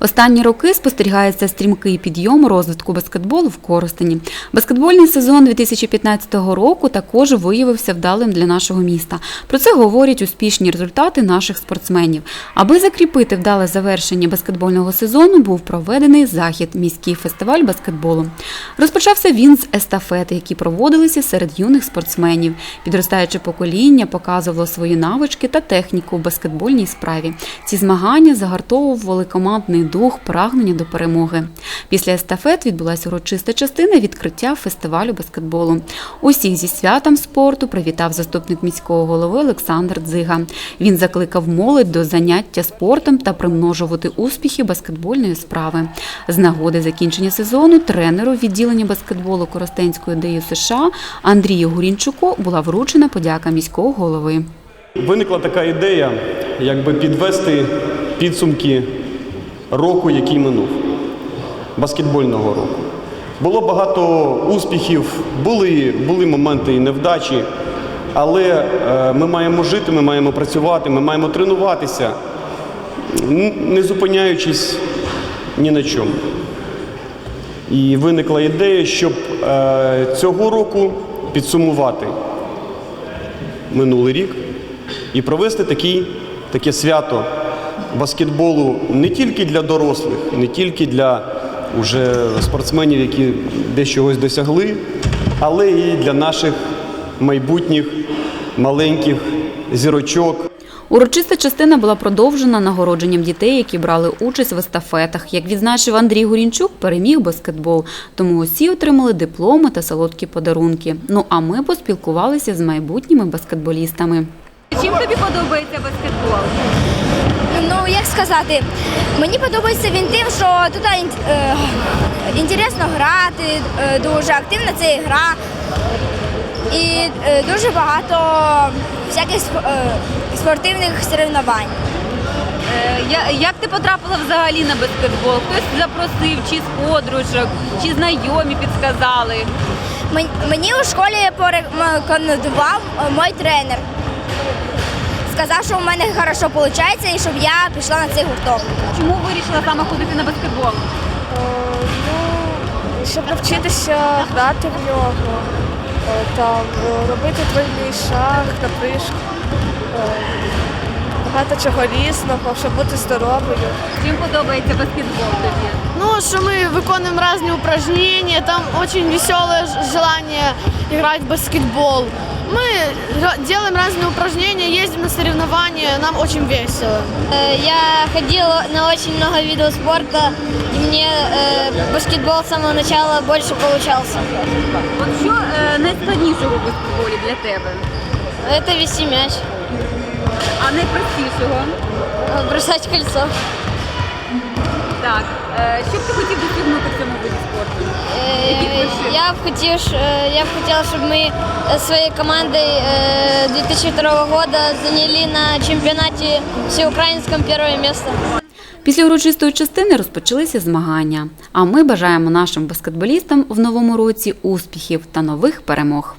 Останні роки спостерігається стрімкий підйом розвитку баскетболу в Коростені. Баскетбольний сезон 2015 року також виявився вдалим для нашого міста. Про це говорять успішні результати наших спортсменів. Аби закріпити вдале завершення баскетбольного сезону, був проведений захід міський фестиваль баскетболу. Розпочався він з естафети, які проводилися серед юних спортсменів. Підростаюче покоління показувало свої навички та техніку в баскетбольній справі. Ці змагання загартовували командний дух, прагнення до перемоги. Після естафет відбулася урочиста частина відкриття фестивалю баскетболу. Усіх зі святом спорту привітав заступник міського голови Олександр Дзига. Він закликав молодь до заняття спортом та примножувати успіхи баскетбольної справи. З нагоди закінчення сезону тренеру відділення баскетболу Коростенської ДЮ США Андрію Гурінчуку була вручена подяка міського голови. Виникла така ідея, якби підвести підсумки року, який минув, баскетбольного року. Було багато успіхів, були, були моменти і невдачі, але е, ми маємо жити, ми маємо працювати, ми маємо тренуватися, не зупиняючись ні на чому. І виникла ідея, щоб е, цього року підсумувати минулий рік і провести такий, таке свято баскетболу не тільки для дорослих, не тільки для уже спортсменів, які десь чогось досягли, але і для наших майбутніх маленьких зірочок. Урочиста частина була продовжена нагородженням дітей, які брали участь в естафетах. Як відзначив Андрій Гурінчук, переміг баскетбол. Тому усі отримали дипломи та солодкі подарунки. Ну а ми поспілкувалися з майбутніми баскетболістами. Чим тобі подобається баскетбол? Сказати, мені подобається він тим, що тут е, інтересно грати, е, дуже активна це гра. І е, дуже багато всяких спортивних соревновань. Як ти потрапила взагалі на баскетбол? Хтось запросив, чи з подружок, чи знайомі підсказали? Мен- Мені у школі порекомендував мій тренер. Сказав, що у мене хорошо виходить і щоб я пішла на цей гурток. Чому вирішила саме ходити на баскетбол? Ну, щоб навчитися грати в нього, е, там, е, робити двойний шаг, напришку, багато чого різного, щоб бути здоровою. Чим подобається баскетбол тобі? Ну, что мы выполняем разные упражнения, там очень веселое ж- желание играть в баскетбол. Мы ра- делаем разные упражнения, ездим на соревнования, нам очень весело. Э, Я ходила на очень много видов спорта, и мне э, баскетбол с самого начала больше получался. От що е, найскладнішого в баскетболі для тебе? Это вести мяч, А найпростішого? э, бросать кольцо. Так. Е, Що б ти хотів досягнути в цьому виді спорту? Э, Я б хотів, ш- э, я б хотела, чтобы мы э, своей командой э, 2002 года заняли на чемпионате всеукраинском первое место. Після урочистої частини розпочалися змагання. А ми бажаємо нашим баскетболістам в новому році успіхів та нових перемог.